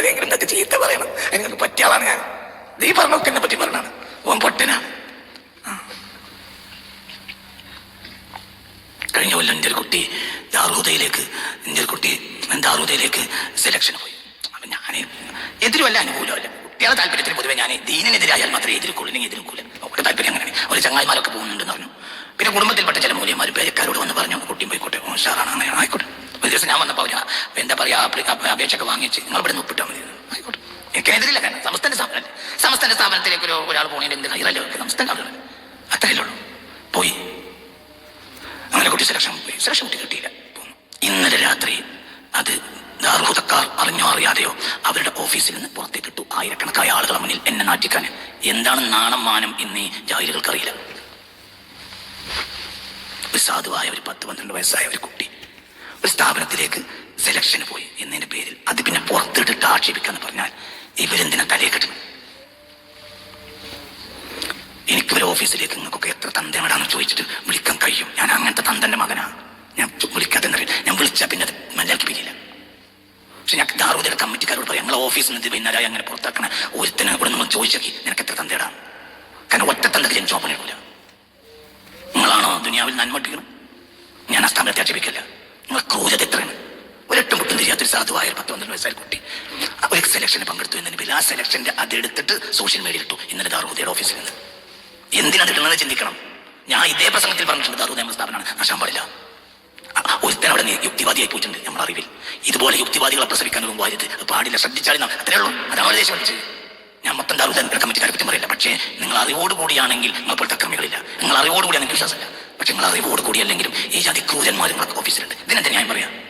ആരെങ്കിലും എന്തൊക്കെ ചീത്ത പറയണം. അതിനൊക്കെ പറ്റിയ ആളാണ് ഞാൻ. നീ പറഞ്ഞൊക്കെ എന്നെ പറ്റി പറഞ്ഞാണ് ഓൻ പൊട്ടനാ. കഴിഞ്ഞ കൊല്ലം എന്റെ കുട്ടി ദാറൂദയിലേക്ക് എന്റെ കുട്ടി ദാറൂദയിലേക്ക് സെലക്ഷൻ പോയി. അപ്പൊ ഞാൻ എതിരുമല്ല അനുകൂലമല്ല കുട്ടികളെ താല്പര്യത്തിന് പൊതുവെ ഞാൻ ദീനിനെതിരായാൽ മാത്രമേ എതിർക്കുള്ളൂ അല്ലെങ്കിൽ എതിർക്കൂല അവരുടെ താല്പര്യം അങ്ങനെയാണ്. ഒരു ചങ്ങായിമാരൊക്കെ പോകുന്നുണ്ടെന്ന് പറഞ്ഞു. പിന്നെ കുടുംബത്തിൽപ്പെട്ട ചില മൂല്യന്മാർ പേരക്കാരോട് വന്ന് പറഞ്ഞു കുട്ടിയും പോയിക്കോട്ടെ ഉഷാറാണ് അങ്ങനെ ആയിക്കോട്ടെ. ഒരു ദിവസം ഞാൻ വന്നപ്പോൾ അവർ എന്താ പറയാ അപ്ലി- അപ്- അപേക്ഷയൊക്കെ വാങ്ങിച്ച് നിങ്ങൾ ഇവിടെ നിന്ന് ആയിക്കോട്ടെ എനിക്കെതിരില്ല കാരണം സംസ്ഥാന സ്ഥാപനമല്ലേ സംസ്ഥാന സ്ഥാപനത്തിലേക്ക് ഒരു ഒരാൾ പോകണേന്റെ എന്ത് ഹൈറല്ലേ സംസ്ഥാന സ്ഥാപനം. അത്രയല്ലേ ഉള്ളൂ. പോയി. അങ്ങനെ കുട്ടി സെലക്ഷൻ പോയി. സെലക്ഷൻ കുട്ടി കിട്ടിയില്ല. ഇന്നലെ രാത്രി അത് അർഹുതക്കാർ അറിഞ്ഞോ അറിയാതെയോ അവരുടെ ഓഫീസിൽ നിന്ന് പുറത്തേക്ക് ഇട്ടു. ആയിരക്കണക്കായ ആളുകളെ മുന്നിൽ എന്നെ നാട്ടിക്കാൻ എന്താണ് നാണം മാനം എന്നീ ജാഹിലുകൾക്കറിയില്ല. ഒരു സാധുവായ ഒരു പത്ത് പന്ത്രണ്ട് വയസ്സായ ഒരു കുട്ടി ഒരു സ്ഥാപനത്തിലേക്ക് സെലക്ഷന് പോയി എന്നതിന്റെ പേരിൽ അത് പിന്നെ പുറത്തിട്ടിട്ട് ആക്ഷേപിക്കാന്ന് പറഞ്ഞാൽ ഇവരെന്തിനാ തലയെ കെട്ടണം? എനിക്ക് ഒരു ഓഫീസിലേക്ക് നിങ്ങൾക്കൊക്കെ എത്ര തന്തേടാന്ന് ചോദിച്ചിട്ട് വിളിക്കാൻ കഴിയും? ഞാൻ അങ്ങനത്തെ തന്തന്റെ മകനാ. ഞാൻ വിളിക്കാതെ ഞാൻ വിളിച്ചാൽ പിന്നെ അത് മനസ്സിലാക്കി പിരിയില്ല. പക്ഷെ ഞാൻ ദാറൂദയുടെ കമ്മിറ്റിക്കാരോട് പറയാം ഞങ്ങളെ ഓഫീസിൽ നിന്ന് പിന്നെ അങ്ങനെ പുറത്താക്കണ. ഒരുത്തനെ ഇവിടെ നിങ്ങൾ ചോദിച്ചേക്കി നിനക്ക് എത്ര തന്തേടാ? കാരണം ഒറ്റ തന്തക്ക് ഞാൻ ജോബ് പണിയില്ല നിങ്ങളാണോ ദുനിയാവിൽ നന്മട്ടിക്കണം ഞാൻ ആ സ്ഥാപനത്തെ ആക്ഷേപിക്കില്ല. നിങ്ങളെ ക്രൂരത എത്രയാണ്? ഒരെട്ടും പൊട്ടും തിരിയാത്തൊരു സാധുവായ പത്ത് പന്ത്രണ്ട് വയസ്സായ കുട്ടി. ഒരു സെലക്ഷന് പങ്കെടുത്തു എന്നതിന് പേരിൽ ആ സെലക്ഷന്റെ അതെടുത്തിട്ട് സോഷ്യൽ മീഡിയയിൽ ഇട്ടു. ഇന്നലെ ദാറൂദയുടെ ഓഫീസിൽ നിന്ന്. എന്തിനാണ് ഇടുന്നത് ചിന്തിക്കണം? ഞാൻ ഇതേ പ്രസംഗത്തിൽ പറഞ്ഞിട്ടുണ്ട് ദാറൂദ സ്ഥാപനമാണ്. നശാൻ പാടില്ല. ഒരുത്തൻ അവിടെ യുക്തിവാദിയായി പോയിട്ടുണ്ട് നമ്മുടെ അറിവിൽ. ഇതുപോലെ യുക്തിവാദികളെ പ്രസവിക്കാൻ ഒരു ആയിട്ട് പാടില്ല ശ്രദ്ധിച്ചാലും അത്രേ ഉള്ളൂ. അതാണ് ദേശം വിളിച്ചത് ഞാൻ മൊത്തം ദാറുദ കമ്മിറ്റിക്കാരെ പറ്റി പറയില്ല. പക്ഷേ നിങ്ങൾ അറിവോട് കൂടിയാണെങ്കിൽ നിങ്ങൾ പോലത്തെ ക്രമികളില്ല നിങ്ങൾ അറിവോട് കൂടിയാണെങ്കിൽ വിശ്വാസമില്ല. പക്ഷെ നിങ്ങൾ അറിവോട് കൂടിയല്ലെങ്കിലും ഈ ജാതി ക്രൂരന്മാരും ഓഫീസിലുണ്ട് ഇതിനെന്താ ഞാൻ പറയാം?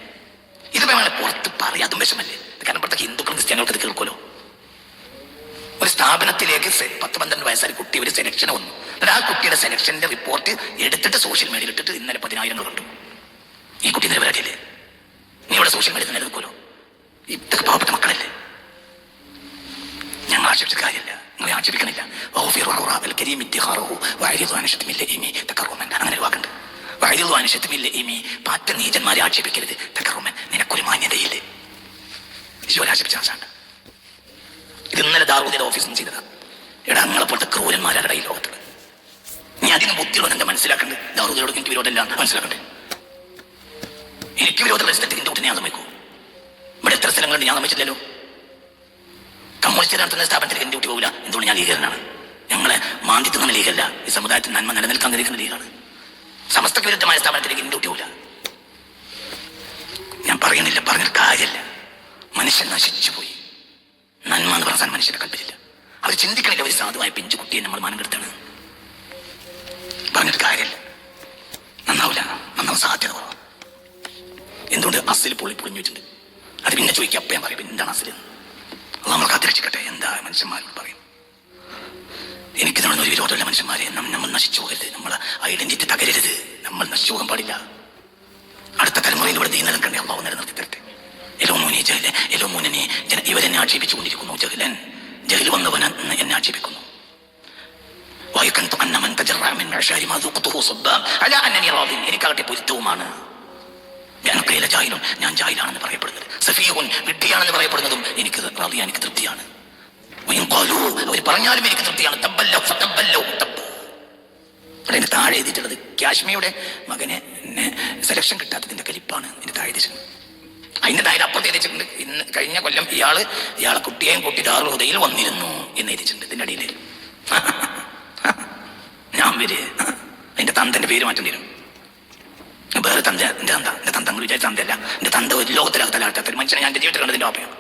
ഇത് വേണേ പുറത്ത് പറയാതും വിഷമല്ലേ? കാരണം ഇവിടുത്തെ ഹിന്ദുക്കളും ക്രിസ്ത്യാനികൾക്ക് കേൾക്കുമല്ലോ. ഒരു സ്ഥാപനത്തിലേക്ക് പത്ത് പന്ത്രണ്ട് വയസ്സായ കുട്ടി ഒരു സെലക്ഷൻ വന്നു. ആ കുട്ടിയുടെ സെലക്ഷന്റെ റിപ്പോർട്ട് എടുത്തിട്ട് സോഷ്യൽ മീഡിയയിൽ ഇട്ടിട്ട് ഇന്നലെ പതിനായിരങ്ങൾ കണ്ടു. ഈ കുട്ടി നിരപരാധിയല്ലേ നീ ഇവിടെ സോഷ്യൽ മീഡിയ തന്നെ എടുക്കുമല്ലോ ഇതൊക്കെ പാവപ്പെട്ട മക്കളല്ലേ? ഞങ്ങൾ ആക്ഷേപിച്ച കാര്യമില്ല. നിങ്ങൾ ആക്ഷേപിക്കണില്ല. അങ്ങനെ വാക്കുണ്ട്. ശത്മിൽ ലഈമി പാറ്റ നീചന്മാരെ ആക്ഷേപിക്കരുത്. തകറുമൻ നിനക്കൊരു മാന്യതയില്ലേ ആക്ഷേപിച്ച ആശാണ്ട് ഇത് ഇന്നലെ ദാറൂദിയുടെ ഓഫീസിൽ നിന്ന് ചെയ്തതാ. എടാ നിങ്ങളെ പോലത്തെ ക്രൂരന്മാരുടെ ഈ ലോകത്ത്. നീ അതിന് ബുദ്ധിയുള്ള എന്റെ മനസ്സിലാക്കണ്ട്? ദാറൂദിയോട് എനിക്ക് വിരോധമില്ല മനസ്സിലാക്കണ്ടേ? എനിക്ക് വിരോധമുള്ള സ്ഥലത്ത് നിന്റെ കുട്ടി ഞാൻ സമ്മതിക്കൂ ഇവിടെ എത്ര സ്ഥലങ്ങളുണ്ട് ഞാൻ സമ്മതിച്ചില്ലല്ലോ കമ്മ്യൂണിസ്റ്റ് നടത്തുന്ന സ്ഥാപനത്തിൽ എന്റെ കുട്ടി പോകില്ല എന്തുകൊണ്ട് ഞാൻ ലീഗരനാണ് ഞങ്ങളെ മാന്തി തിന്നുന്ന ലീഗല്ല. ഈ സമുദായത്തിൽ നന്മ നിലനിൽക്കാൻ കഴിക്കുന്ന ലീഗാണ്. സമസ്തക്ക് വിരുദ്ധമായ സ്ഥാപനത്തിലേക്ക് എന്റെ കുട്ടി പോകില്ല ഞാൻ പറഞ്ഞൊരു കാര്യമല്ല. മനുഷ്യൻ നശിച്ചു പോയി നന്മ എന്ന് പറഞ്ഞാൽ മനുഷ്യന്റെ കൽപ്പില്ല അവർ ചിന്തിക്കണില്ല ഒരു സാധുവായ പിഞ്ചു കുട്ടിയെ നമ്മൾ മാനം കെടുത്താണ്. പറഞ്ഞൊരു കാര്യമല്ല. നന്നാവില്ല നന്നാവും സാധ്യത കുറവാണ് എന്തുകൊണ്ട് അസിൽ പൊളി പൊളിഞ്ഞിട്ടുണ്ട് അത് പിന്നെ ചോദിക്കുക അപ്പം ഞാൻ പറയും പിന്നെ എന്താണ് അസിൽ അത് നമ്മൾ കാത്തിരക്ഷിക്കട്ടെ എന്താ മനുഷ്യന്മാരോട് പറയും. എനിക്ക് നമ്മൾ ഒരു വിരോധമുള്ള മനുഷ്യന്മാരെ നമ്മൾ നശിച്ചു പോകരുത് നമ്മൾ ഐഡന്റിറ്റി തകരരുത് നമ്മൾ നശിച്ചു പോകാൻ പാടില്ല. അടുത്ത തലമുറയിൽ ഇവിടെ നീ നിലനിൽക്കണ്ടേ അള്ളാഹു നിലനിർത്തി തരട്ടെ എലോ മോനെ ജഹല് എലോ മോനെ ജന ഇവരെന്നെ ആക്ഷേപിച്ചുകൊണ്ടിരിക്കുന്നു ജഹലൻ ജഹൽ വന്നവൻ എന്ന് എന്നെ ആക്ഷേപിക്കുന്നു ويكنت أن من تجرع من معشار ما ذقته صبا على أنني راض എനിക്കാകട്ടെ പൊരുത്തവുമാണ് ഞാൻ കയ്യിലെ ജാഹിലും ഞാൻ ജാഹിലാണെന്ന് പറയപ്പെടുന്നത് സഫീഹുൻ വിഡ്ഢിയാണെന്ന് പറയപ്പെടുന്നതും എനിക്ക് റാദിയ എനിക്ക് തൃപ്തിയാണ് വയും ഖാലൂ, അവർ പറഞ്ഞാലും എനിക്ക് തൃപ്തിയാണ് തബ്ബല്ലൗ ഫതബ്ബല്ലൗ തബ്ബ്. ഇവിടെ എന്റെ താഴെ എഴുതിയിട്ടുള്ളത് കാശ്മീരുടെ മകനെ സെലക്ഷൻ കിട്ടാത്തതിന്റെ കലിപ്പാണ് എന്റെ താഴെ എഴുതിച്ചിട്ടുണ്ട് അതിന്റെ താഴെ അപ്പുറത്ത് എഴുതിച്ചിട്ടുണ്ട് ഇന്ന് കഴിഞ്ഞ കൊല്ലം ഇയാൾ ഇയാളെ കുട്ടിയെയും കൂട്ടി ദാറുഹുദയിൽ വന്നിരുന്നു എന്ന് എഴുതിച്ചിട്ടുണ്ട് ഇതിന്റെ അടിയിൽ ഞാൻ വരെ എന്റെ തന്തന്റെ പേര് മാറ്റേണ്ടി വരും. വേറെ തന്ത എന്റെ തന്ത എന്റെ തന്ത വിചാരിച്ച തന്തയല്ല. എന്റെ തന്ത ഒരു ലോകത്തിലാകത്ത തലാഴ്ത്താത്തൊരു മനുഷ്യനെ ഞാൻ എന്റെ ജീവിതത്തിൽ കണ്ടതിന്റെ ഓപ്പയാണ്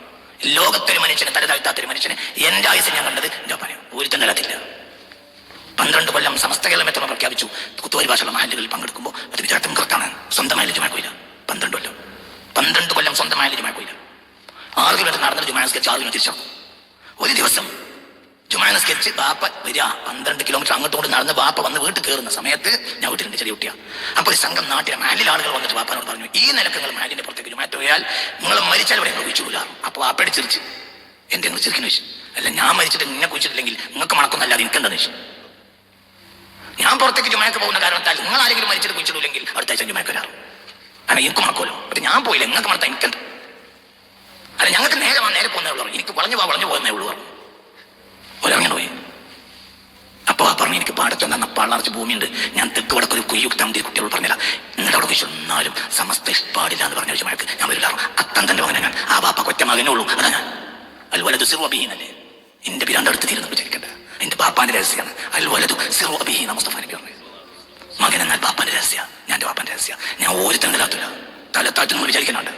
ലോകത്തൊരു മനുഷ്യനെ തല താഴ്ത്താത്തൊരു മനുഷ്യനെ എന്റെ ആയുസ് ഞാൻ കണ്ടത് എന്റെ ഓപ്പയാണ് ഒരു തന്നലത്തില്ല പന്ത്രണ്ട് കൊല്ലം സമസ്ത കേരളമെത്ര പ്രഖ്യാപിച്ചു. കുത്തുവരി ഭാഷയുള്ള മഹല്ലുകളിൽ പങ്കെടുക്കുമ്പോൾ അത് വിചാരത്തും കറക്റ്റാണ്. സ്വന്തമായ ലജ്ജമാക്കില്ല പന്ത്രണ്ട് കൊല്ലം പന്ത്രണ്ട് കൊല്ലം സ്വന്തമായ ലജ്ജമാക്കില്ല ആറ് കിലോമീറ്റർ നടന്നത് ജുമാന സ്കെച്ച് ആറ് കിലോ തിരിച്ചു ഒരു ദിവസം ജുമാന സ്കെച്ച് ബാപ്പ വരിക. പന്ത്രണ്ട് കിലോമീറ്റർ അങ്ങോട്ട് നടന്ന് ബാപ്പ വന്ന് വീട്ടിൽ കയറുന്ന സമയത്ത് ഞാൻ വീട്ടിലുണ്ട് ചെറിയ കുട്ടിയാ. അപ്പോൾ ഒരു സംഘം നാട്ടിലെ മാലിൽ ആളുകൾ വന്നിട്ട് ബാപ്പാനോട് പറഞ്ഞു ഈ നിലയ്ക്ക് നിങ്ങൾ മാലിന്റെ പുറത്തേക്ക് ജുമാറ്റ് പോയാൽ നിങ്ങൾ മരിച്ചാൽ ഇവിടെ കുഴിച്ചുകൂല അപ്പോൾ ബാപ്പയുടെ ചിരിച്ച് എന്റെ നിങ്ങൾ ചിരിക്കുന്ന അല്ല ഞാൻ മരിച്ചിട്ട് നിന്നെ കുഴിച്ചിട്ടില്ലെങ്കിൽ നിങ്ങൾക്ക് മണക്കൊന്നല്ലാതെ എനിക്കെന്താ വെച്ചു ഞാൻ പുറത്തേക്ക് ജുമാക്ക് പോകുന്ന കാരണത്താൽ നിങ്ങൾ ആരെങ്കിലും മരിച്ചിട്ട് കുഴിച്ചിട്ടില്ലെങ്കിൽ അടുത്ത ആഴ്ച ജുമാക്ക് വരാറ് കാരണം എനിക്ക് മണക്കുമല്ലോ അത് ഞാൻ പോയില്ല. നിങ്ങൾക്ക് മണത്താ എനിക്കെന്താ അല്ല ഞങ്ങൾക്ക് നേരെ നേരെ പോകുന്നേ ഉള്ളൂ. എനിക്ക് വളഞ്ഞു പോകാൻ വളഞ്ഞു പോകുന്നേ ഉള്ളൂ ഒരങ്ങനെ പോയി. അപ്പൊ ആ പറഞ്ഞു എനിക്ക് പാടത്ത് തന്ന പള്ളർച്ച് ഭൂമിയുണ്ട്. ഞാൻ തെക്ക് വടക്ക് ഒരു കുയ്യു തമ്പി കുട്ടികൾ പറഞ്ഞില്ല. എന്നിട്ട് അവിടെ വിഷു എന്നാലും സമസ്ത ഇഷ്പാടില്ല എന്ന് പറഞ്ഞ വിഷയമായിട്ട് ഞാൻ വരില്ല അത്തന്തന്റെ മകനെ ഞാൻ. ആ ബാപ്പ കൊറ്റ മകനേ ഉള്ളൂ. അതാ ഞാൻ. അതുപോലെ സിറുവബീനല്ലേ എന്റെ പിരാണ്ട് അടുത്ത് തീരുന്നു എന്റെ ബാപ്പാന്റെ രഹസ്യമാണ് അൽവലതു സിറുവബീന മുസ്തഫ നബി പറഞ്ഞു മകൻ എന്നാൽ ബാപ്പാന്റെ രഹസ്യ ഞാൻ എന്റെ ബാപ്പാന്റെ രഹസ്യ. ഞാൻ ഒരു തല തലത്താറ്റെന്ന് വിചാരിക്കുന്നുണ്ട്